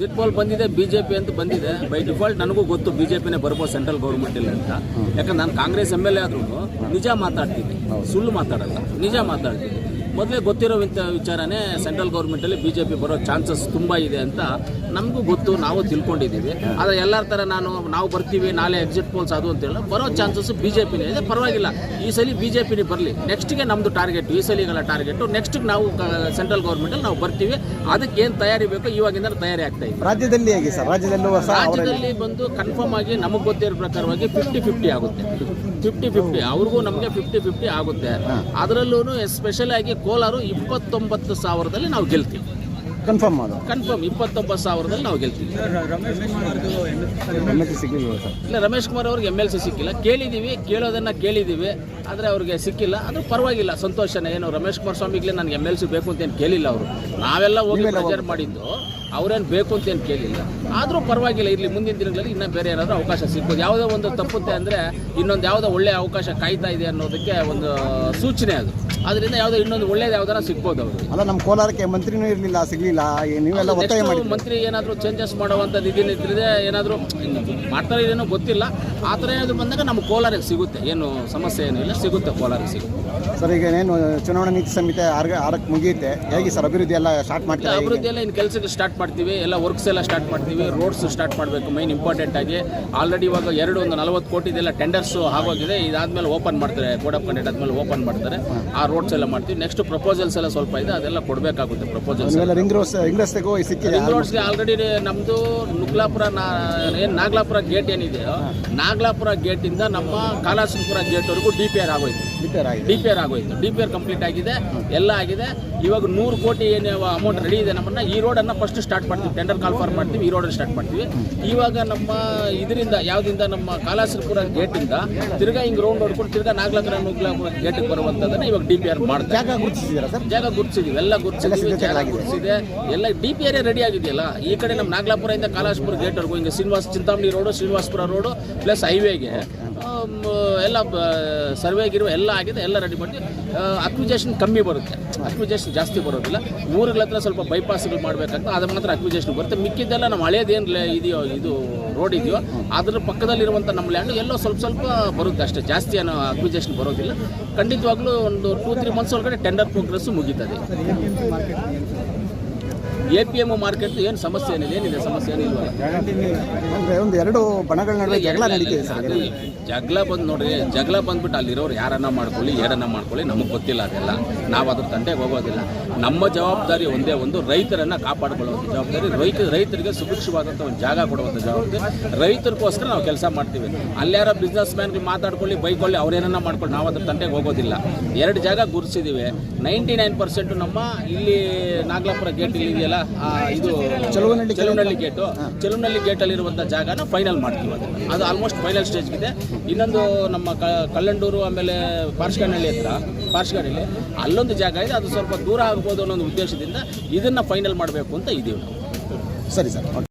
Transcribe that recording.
Exit poll ಬಂದಿದೆ, BJP ಅಂತ ಬಂದಿದೆ. ಬೈ ಡಿಫಾಲ್ಟ್ ನನಗೂ ಗೊತ್ತು ಬಿಜೆಪಿನೇ ಬರ್ಬೋದು ಸೆಂಟ್ರಲ್ ಗೌರ್ಮೆಂಟ್ ಇಲ್ಲ ಅಂತ. ಯಾಕಂದ್ರೆ ನಾನು ಕಾಂಗ್ರೆಸ್ ಎಂ ಎಲ್ ಎ ಆದ್ರೂ ನಿಜ ಮಾತಾಡ್ತೀನಿ. ಸುಳ್ಳು ಮಾತಾಡಲ್ಲ. ನಿಜ ಮಾತಾಡ್ತೀನಿ. ಮೊದಲೇ ಗೊತ್ತಿರೋ ವಿಚಾರನೇ ಸೆಂಟ್ರಲ್ ಗೌರ್ಮೆಂಟಲ್ಲಿ ಬಿ ಜೆ ಪಿ ಬರೋ ಚಾನ್ಸಸ್ ತುಂಬ ಇದೆ ಅಂತ ನಮಗೂ ಗೊತ್ತು ನಾವು ತಿಳ್ಕೊಂಡಿದ್ದೀವಿ. ಆದರೆ ಎಲ್ಲರ ಥರ ನಾನು ನಾವು ಬರ್ತೀವಿ ನಾಳೆ ಎಕ್ಸಿಟ್ ಪೋಲ್ಸ್ ಅದು ಅಂತೇಳಿ ಬರೋ ಚಾನ್ಸಸ್ ಬಿ ಜೆ ಪಿನೇ ಇದೆ. ಪರವಾಗಿಲ್ಲ. ಈ ಸಲ ಬಿ ಜೆ ಪಿನೇ ಬರಲಿ. ನೆಕ್ಸ್ಟ್ಗೆ ನಮ್ಮದು ಟಾರ್ಗೆಟ್ ಈ ಸಲಿಗೆಲ್ಲ ಟಾರ್ಗೆಟು ನೆಕ್ಸ್ಟ್ಗೆ ನಾವು ಸೆಂಟ್ರಲ್ ಗೌರ್ಮೆಂಟಲ್ಲಿ ನಾವು ಬರ್ತೀವಿ. ಅದಕ್ಕೆ ಏನು ತಯಾರಿ ಬೇಕೋ ಇವಾಗಿಂದ ತಯಾರಿ ಆಗ್ತಾ ಇದೆ. ರಾಜ್ಯದಲ್ಲಿ ಹೇಗೆ ಸರ್? ರಾಜ್ಯದಲ್ಲೂ ರಾಜ್ಯದಲ್ಲಿ ಬಂದು ಕನ್ಫರ್ಮ್ ಆಗಿ ನಮಗೆ ಗೊತ್ತಿರೋ ಪ್ರಕಾರವಾಗಿ ಫಿಫ್ಟಿ ಫಿಫ್ಟಿ ಆಗುತ್ತೆ. ಫಿಫ್ಟಿ ಫಿಫ್ಟಿ ಅವ್ರಿಗೂ ನಮಗೆ ಫಿಫ್ಟಿ ಫಿಫ್ಟಿ ಆಗುತ್ತೆ. ಅದರಲ್ಲೂ ಎಸ್ಪೆಷಲ್ ಆಗಿ ಕೋಲಾರ ಇಪ್ಪತ್ತೊಂಬತ್ತು ಸಾವಿರದಲ್ಲಿ ನಾವು ಗೆಲ್ತೀವಿ. ಕನ್ಫರ್ಮ್ ಅದು ಕನ್ಫರ್ಮ್ ಇಪ್ಪತ್ತೊಂಬತ್ತು ಸಾವಿರದಲ್ಲಿ ನಾವು ಗೆಲ್ತೀವಿ. ಇಲ್ಲ ರಮೇಶ್ ಕುಮಾರ್ ಅವ್ರಿಗೆ ಎಂ ಎಲ್ ಸಿ ಸಿಕ್ಕಿಲ್ಲ. ಕೇಳಿದ್ದೀವಿ ಕೇಳೋದನ್ನ ಕೇಳಿದ್ದೀವಿ ಆದರೆ ಅವ್ರಿಗೆ ಸಿಕ್ಕಿಲ್ಲ. ಅದು ಪರವಾಗಿಲ್ಲ. ಸಂತೋಷನೇ. ಏನು ರಮೇಶ್ ಕುಮಾರ್ ಸ್ವಾಮಿಗಳೇ ನನಗೆ ಎಂ ಎಲ್ ಸಿ ಬೇಕು ಅಂತ ಏನು ಕೇಳಿಲ್ಲ ಅವರು. ನಾವೆಲ್ಲ ಹೋಗಿ ಪ್ರಚಾರ ಮಾಡಿದ್ದು ಅವ್ರೇನು ಬೇಕು ಅಂತ ಏನು ಕೇಳಿಲ್ಲ. ಆದರೂ ಪರವಾಗಿಲ್ಲ. ಇಲ್ಲಿ ಮುಂದಿನ ದಿನಗಳಲ್ಲಿ ಇನ್ನೂ ಬೇರೆ ಏನಾದರೂ ಅವಕಾಶ ಸಿಗ್ಬೋದು. ಯಾವುದೋ ಒಂದು ತಪ್ಪುತ್ತೆ ಅಂದರೆ ಇನ್ನೊಂದು ಯಾವುದೋ ಒಳ್ಳೆಯ ಅವಕಾಶ ಕಾಯ್ತಾ ಇದೆ ಅನ್ನೋದಕ್ಕೆ ಒಂದು ಸೂಚನೆ ಅದು. ಅದರಿಂದ ಯಾವುದೋ ಇನ್ನೊಂದು ಒಳ್ಳೇದು ಯಾವ್ದಾರ ಸಿಗ್ಬೋದು ಅವರು ಅಲ್ಲ ನಮ್ಮ ಕೋಲಾರಕ್ಕೆ ಮಂತ್ರಿನೂ ಇರಲಿಲ್ಲ ಸಿಗಲಿಲ್ಲ. ನೀವೆಲ್ಲ ಒತ್ತಾಯ ಮಾಡಿ ಮಂತ್ರಿ ಏನಾದರೂ ಚೇಂಜಸ್ ಮಾಡುವಂಥದ್ದು ಇದೇನಿದ್ರೆ ಏನಾದರೂ ಮಾಡ್ತಾರೆ ಏನೋ ಗೊತ್ತಿಲ್ಲ. ಆ ಥರ ಏನಾದರೂ ಬಂದಾಗ ನಮ್ಮ ಕೋಲಾರಕ್ಕೆ ಸಿಗುತ್ತೆ. ಏನು ಸಮಸ್ಯೆ ಏನಿಲ್ಲ ಸಿಗುತ್ತೆ ಕೋಲಾರಿಗೆ ಸಿಗುತ್ತೆ. ಸರ್ ಈಗ ಏನು ಚುನಾವಣಾ ನೀತಿ ಸಂಹಿತೆ ಆರು ಆರಕ್ಕೆ ಮುಗಿಯುತ್ತೆ. ಹೇಗೆ ಸರ್ ಅಭಿವೃದ್ಧಿ ಎಲ್ಲ ಸ್ಟಾರ್ಟ್ ಮಾಡ್ತಾರೆ? ಅಭಿವೃದ್ಧಿ ಎಲ್ಲ ಇನ್ನು ಕೆಲಸಕ್ಕೆ ಸ್ಟಾರ್ಟ್ ಮಾಡ್ತೀವಿ ಎಲ್ಲ ವರ್ಕ್ಸ್ ಎಲ್ಲ ಸ್ಟಾರ್ಟ್ ಮಾಡ್ತೀವಿ ರೋಡ್ಸ್ ಸ್ಟಾರ್ಟ್ ಮಾಡಬೇಕು ಮೈನ್ ಇಂಪಾರ್ಟೆಂಟ್ ಆಗಿ. ಆಲ್ರೆಡಿ ಇವಾಗ ಎರಡು ಒಂದು ನಲವತ್ತು ಕೋಟಿದೆಲ್ಲ ಟೆಂಡರ್ಸ್ ಆಗೋಗಿದೆ ಇದಾದ್ಮೇಲೆ ಓಪನ್ ಮಾಡ್ತಾರೆ ಕೋಡ್ ಆಫ್ ಕಂಡಕ್ಟ್ ಆದ್ಮೇಲೆ ಓಪನ್ ಮಾಡ್ತಾರೆ ಆ ರೋಡ್ಸ್ ಎಲ್ಲ ಮಾಡ್ತೀವಿ. ನೆಕ್ಸ್ಟ್ ಪ್ರಪೋಸಲ್ಸ್ ಎಲ್ಲ ಸ್ವಲ್ಪ ಇದೆ ಅದೆಲ್ಲ ಕೊಡಬೇಕಾಗುತ್ತೆ ಪ್ರಪೋಸಲ್ಸ್ ರಿಂಗ್ ರೋಸ್ ರಿಂಗ್ ರಸ್ತೆಗೂ ಸಿಕ್ಕಿದೆ ರಿಂಗ್ ರೋಡ್ಸ್ಗೆ ಆಲ್ರೆಡಿ ನಮ್ಮದು ನುಗ್ಲಾಪುರ ಏನು ನಾಗಲಾಪುರ ಗೇಟ್ ಏನಿದೆಯೋ ನಾಗಲಾಪುರ ಗೇಟಿಂದ ನಮ್ಮ ಕಾಲಾಸನಪುರ ಗೇಟ್ವರೆಗೂ ಡಿ ಪಿ ಆರ್ ಆಗೋಯ್ತು. ಡಿಪೇರ್ ಆಗಿದೆ. ಡಿ ಪಿ ಆರ್ ಆಗೋಯ್ತು. ಡಿ ಪಿ ಆರ್ ಕಂಪ್ಲೀಟ್ ಆಗಿದೆ. ಎಲ್ಲ ಆಗಿದೆ. ಇವಾಗ ನೂರು ಕೋಟಿ ಏನು ಅಮೌಂಟ್ ರೆಡಿ ಇದೆ ನಮ್ಮನ್ನ ಈ ರೋಡನ್ನು ಫಸ್ಟ್ ಸ್ಟಾರ್ಟ್ ಮಾಡ್ತೀವಿ. ಟೆಂಡರ್ ಕಾಲ್ಫಾರ್ ಮಾಡ್ತೀವಿ ಈ ರೋಡನ್ನು ಸ್ಟಾರ್ಟ್ ಮಾಡ್ತೀವಿ. ಇವಾಗ ನಮ್ಮ ಇದರಿಂದ ಯಾವುದಿಂದ ನಮ್ಮ ಕಾಲಾಸನಪುರ ಗೇಟಿಂದ ತಿರ್ಗಾ ಹಿಂಗೆ ರೌಂಡ್ ಹೊಡ್ಕೊಂಡು ತಿರ್ಗಾ ನಾಗಲಾಪುರ ನುಗ್ಲಾಪುರ ಗೇಟಿಗೆ ಬರುವಂಥದ್ದನ್ನು ಇವಾಗ ಡಿ ಪಿ ಆರ್ ಮಾಡ್ತಾರೆ. ಜಾಗ ಗುರುತಿಸಿದ್ದೀರಾ ಸರ್? ಜಾಗ ಗುರುತಿಸಿದ್ದೀವಿ ಎಲ್ಲ ಗುರುತಿಸಿದ್ದೀವಿ ಜಾಗ ಗುರ್ತಿಸಿದೆ. ಎಲ್ಲ ಡಿ ಪಿ ಆರ್ ರೆಡಿ ಆಗಿದೆಯಲ್ಲ? ಈ ಕಡೆ ನಮ್ಮ ನಾಗಲಾಪುರದಿಂದ ಕಾಲಾಸಪುರ ಗೇಟ್ವರೆಗೂ ಹಿಂಗೆ Srinivasa Chintamani road Srinivasapura road plus ಹೈವೇಗೆ ಎಲ್ಲ ಸರ್ವೆ ಗಿರ್ವೆ ಎಲ್ಲ ಆಗಿದೆ, ಎಲ್ಲ ರೆಡಿ ಮಾಡಿ ಅಕ್ವಿಜೇಷನ್ ಕಮ್ಮಿ ಬರುತ್ತೆ. ಅಕ್ವಿಜೇಷನ್ ಜಾಸ್ತಿ ಬರೋದಿಲ್ಲ. ಊರುಗಳ ಹತ್ರ ಸ್ವಲ್ಪ ಬೈಪಾಸ್ಗಳು ಮಾಡಬೇಕಂತ ಅದ್ರ ಮಾತ್ರ ಅಕ್ವಿಜೇಷನ್ ಬರುತ್ತೆ. ಮಿಕ್ಕಿದ್ದೆಲ್ಲ ನಮ್ಮ ಹಳೇದೇನು ಇದೆಯೋ, ಇದು ರೋಡ್ ಇದೆಯೋ, ಅದ್ರ ಪಕ್ಕದಲ್ಲಿರುವಂಥ ನಮ್ಮ ಲ್ಯಾಂಡ್ ಎಲ್ಲೋ ಸ್ವಲ್ಪ ಸ್ವಲ್ಪ ಬರುತ್ತೆ ಅಷ್ಟೇ. ಜಾಸ್ತಿ ಏನೋ ಅಕ್ವಿಜೇಷನ್ ಬರೋದಿಲ್ಲ. ಖಂಡಿತವಾಗ್ಲೂ ಒಂದು ಟೂ ತ್ರೀ ಮಂತ್ಸ್ ಒಳಗಡೆ ಟೆಂಡರ್ ಪ್ರೋಗ್ರೆಸ್ ಮುಗೀತದೆ. ಎ ಪಿ ಎಂ ಮಾರ್ಕೆಟ್ ಏನು ಸಮಸ್ಯೆ ಏನಿದೆ? ಏನಿದೆ ಸಮಸ್ಯೆ ಏನಿಲ್ಲ? ಅಂದ್ರೆ ಒಂದು ಎರಡು ಬಣಗಳ ನಡುವೆ ಜಗಳ ನಡೀತಿದೆ ಸರ್. ಅದು ಜಗಳ ಬಂದು ನೋಡ್ರಿ ಜಗಳ ಬಂದ್ಬಿಟ್ಟು ಅಲ್ಲಿರೋರು ಯಾರನ್ನ ಮಾಡ್ಕೊಳ್ಳಿ ಏನನ್ನ ಮಾಡ್ಕೊಳ್ಳಿ ನಮಗೆ ಗೊತ್ತಿಲ್ಲ ಅದೆಲ್ಲ. ನಾವು ಅದ್ರ ತಂಟೆಗೆ ಹೋಗೋದಿಲ್ಲ. ನಮ್ಮ ಜವಾಬ್ದಾರಿ ಒಂದೇ ಒಂದು ರೈತರನ್ನ ಕಾಪಾಡ್ಕೊಳ್ಳುವಂಥ ಜವಾಬ್ದಾರಿ. ರೈತ ರೈತರಿಗೆ ಸುಭಿಕ್ಷವಾದಂಥ ಒಂದು ಜಾಗ ಕೊಡುವಂಥ ಜವಾಬ್ದಾರಿ. ರೈತರಿಗೋಸ್ಕರ ನಾವು ಕೆಲಸ ಮಾಡ್ತೀವಿ. ಅಲ್ಯಾರ ಬಿಸ್ನೆಸ್ ಮ್ಯಾನ್ಗೆ ಮಾತಾಡ್ಕೊಳ್ಳಿ ಬೈಕೊಳ್ಳಿ ಅವ್ರೇನನ್ನ ಮಾಡ್ಕೊಳ್ಳಿ ನಾವು ಅದ್ರ ತಂಟೆಗೆ ಹೋಗೋದಿಲ್ಲ. ಎರಡು ಜಾಗ ಗುರುಸಿದ್ದೀವಿ ನೈಂಟಿ ನೈನ್ ಪರ್ಸೆಂಟು ನಮ್ಮ ಇಲ್ಲಿ ನಾಗಲಾಪುರ ಗೇಟ್ ಇಲ್ಲಿ ಇದೆಯಲ್ಲ ಇದು ಚಲುವನಹಳ್ಳಿ ಚೆಲುವನಹಳ್ಳಿ ಗೇಟು ಚೆಲುವನಹಳ್ಳಿ ಗೇಟಲ್ಲಿರುವಂಥ ಜಾಗನ ಫೈನಲ್ ಮಾಡ್ತೀವಿ ಅದನ್ನು ಅದು ಆಲ್ಮೋಸ್ಟ್ ಫೈನಲ್ ಸ್ಟೇಜ್ಗಿದೆ ಇನ್ನೊಂದು ನಮ್ಮ ಕಲ್ಲಂಡೂರು ಆಮೇಲೆ ಪಾರ್ಶ್ಕನಹಳ್ಳಿ ಹತ್ರ ಪಾರ್ಶ್ಕನಹಳ್ಳಿ ಅಲ್ಲೊಂದು ಜಾಗ ಇದೆ. ಅದು ಸ್ವಲ್ಪ ದೂರ ಆಗ್ಬೋದು ಅನ್ನೋ ಒಂದು ಉದ್ದೇಶದಿಂದ ಇದನ್ನು ಫೈನಲ್ ಮಾಡಬೇಕು ಅಂತ ಇದ್ದೀವಿ ನಾವು. ಸರಿ ಸರ್.